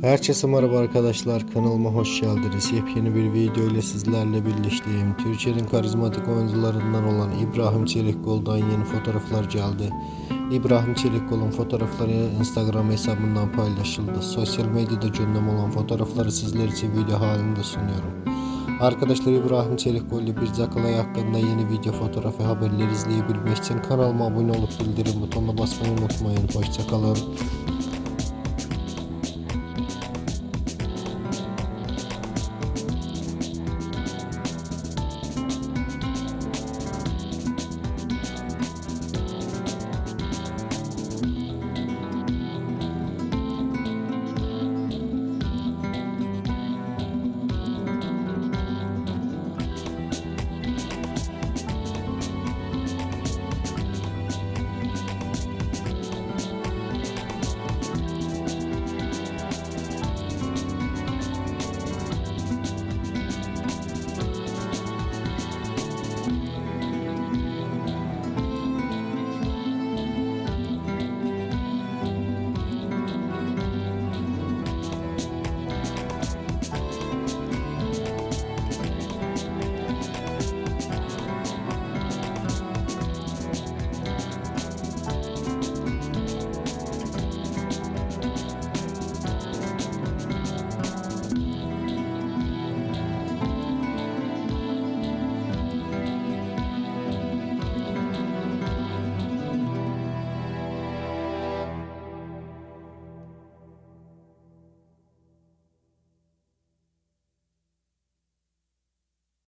Herkese merhaba arkadaşlar kanalıma hoş geldiniz. Yepyeni bir video ile sizlerle birlikteyim. Türkiye'nin karizmatik oyuncularından olan İbrahim Çelikkol'dan yeni fotoğraflar geldi. İbrahim Çelikkol'un fotoğrafları Instagram hesabından paylaşıldı. Sosyal medyada gündem olan fotoğrafları sizler için video halinde sunuyorum. Arkadaşlar İbrahim Çelikkol ile bir Cakalay hakkında yeni video fotoğrafı haberleri izleyebilmek için kanalıma abone olup bildirim butonuna basmayı unutmayın. Hoşçakalın.